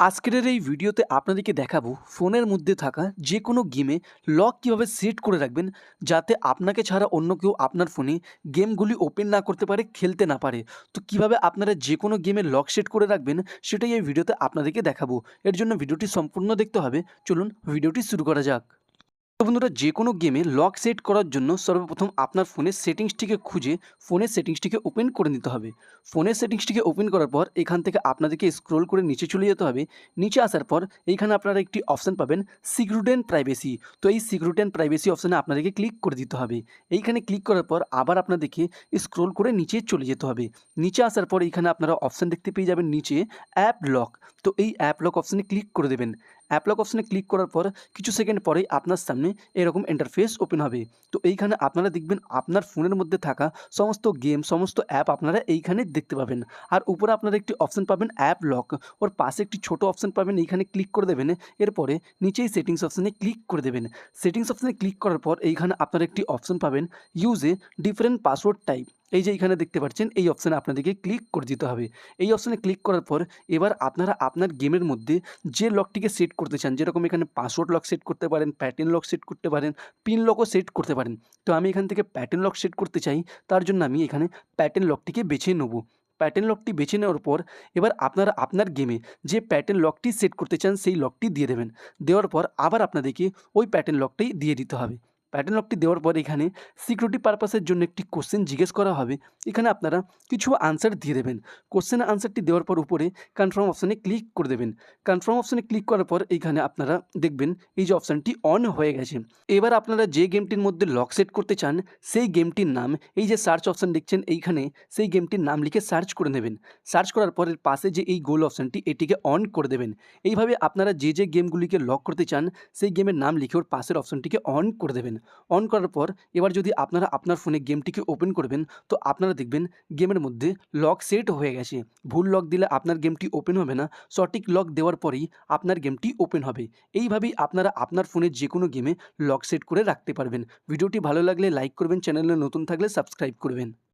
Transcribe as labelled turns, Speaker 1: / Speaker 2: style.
Speaker 1: আজকের এই ভিডিওতে আপনাদেরকে দেখাবো ফোনের মধ্যে থাকা যে কোনো গেমে লক কীভাবে সেট করে রাখবেন যাতে আপনাকে ছাড়া অন্য কেউ আপনার ফোনে গেমগুলি ওপেন না করতে পারে, খেলতে না পারে। তো কীভাবে আপনারা যে কোনো গেমে লক সেট করে রাখবেন সেটাই এই ভিডিওতে আপনাদেরকে দেখাবো। এর জন্য ভিডিওটি সম্পূর্ণ দেখতে হবে। চলুন ভিডিওটি শুরু করা যাক। তো বন্ধুরা, যে কোনো গেমে লক সেট করার জন্য সর্বপ্রথম আপনার ফোনের সেটিংসটিকে খুঁজে ফোনের সেটিংসটিকে ওপেন করে নিতে হবে। ফোনের সেটিংসটিকে ওপেন করার পর এখান থেকে আপনাদেরকে স্ক্রোল করে নিচে চলে যেতে হবে। নিচে আসার পর এইখানে আপনারা একটি অপশান পাবেন সিকিউরিটি অ্যান্ড প্রাইভেসি। তো এই সিকিউরিটি অ্যান্ড প্রাইভেসি অপশানে আপনাদেরকে ক্লিক করে দিতে হবে। এইখানে ক্লিক করার পর আবার আপনাদেরকে স্ক্রোল করে নিচে চলে যেতে হবে। নিচে আসার পর এইখানে আপনারা অপশান দেখতে পেয়ে যাবেন নিচে অ্যাপ লক। তো এই অ্যাপ লক অপশানে ক্লিক করে দেবেন। অ্যাপ লক অপশানে ক্লিক করার পর কিছু সেকেন্ড পরেই আপনার সামনে এরকম ইন্টারফেস ওপেন হবে। তো এইখানে আপনারা দেখবেন আপনার ফোনের মধ্যে থাকা সমস্ত গেম সমস্ত অ্যাপ আপনারা এইখানে দেখতে পাবেন। আর উপরে আপনারা একটি অপশান পাবেন অ্যাপ লক ওর পাশে একটি ছোট অপশান পাবেন, এইখানে ক্লিক করে দেবেন। এরপরে নিচেই সেটিংস অপশানে ক্লিক করে দেবেন। সেটিংস অপশানে ক্লিক করার পর এইখানে আপনারা একটি অপশান পাবেন ইউজে ডিফারেন্ট পাসওয়ার্ড টাইপ এই যে এইখানে দেখতে পাচ্ছেন, এই অপশানে আপনাদেরকে ক্লিক করে দিতে হবে। এই অপশানে ক্লিক করার পর এবার আপনারা আপনার গেমের মধ্যে যে লকটিকে সেট করতে চান, যেরকম এখানে পাসওয়ার্ড লক সেট করতে পারেন প্যাটার্ন লক সেট করতে পারেন পিন লকও সেট করতে পারেন। তো আমি এখান থেকে প্যাটার্ন লক সেট করতে চাই, তার জন্য আমি এখানে প্যাটার্ন লকটিকে বেছে নেব। প্যাটার্ন লকটি বেছে নেওয়ার পর এবার আপনারা আপনার গেমে যে প্যাটার্ন লকটি সেট করতে চান, সেই লকটি দিয়ে দেবেন। দেওয়ার পর আবার আপনাদেরকে ওই প্যাটার্ন লকটাই দিয়ে দিতে হবে। প্যাটার্ন লকটি দেওয়ার পর এখানে সিকিউরিটি পারপাসের জন্য একটি কোশ্চেন জিজ্ঞেস করা হবে। এখানে আপনারা কিছু আনসার দিয়ে দেবেন। কোশ্চেন আনসারটি দেওয়ার পর উপরে কনফার্ম অপশানে ক্লিক করে দেবেন। কনফার্ম অপশানে ক্লিক করার পর এইখানে আপনারা দেখবেন এই যে অপশানটি অন হয়ে গেছে। এবার আপনারা যে গেমটির মধ্যে লক সেট করতে চান, সেই গেমটির নাম, এই যে সার্চ অপশান দেখছেন এইখানে, সেই গেমটির নাম লিখে সার্চ করে নেবেন। সার্চ করার পরের পাশে যে এই গোল অপশানটি এটিকে অন করে দেবেন। এইভাবে আপনারা যে যে গেমগুলিকে লক করতে চান, সেই গেমের নাম লিখে ওর পাশের অপশানটিকে অন করে দেবেন। অন করার পর এবার যদি আপনারা আপনার ফোনে গেমটিকে ওপেন করবেন, তো আপনারা দেখবেন গেমের মধ্যে লক সেট হয়ে গেছে। ভুল লক দিলে আপনার গেমটি ওপেন হবে না। সঠিক লক দেওয়ার পরেই আপনার গেমটি ওপেন হবে। এইভাবেই আপনারা আপনার ফোনে যে কোনো গেমে লক সেট করে রাখতে পারবেন। ভিডিওটি ভালো লাগলে লাইক করবেন চ্যানেলে নতুন থাকলে সাবস্ক্রাইব করবেন।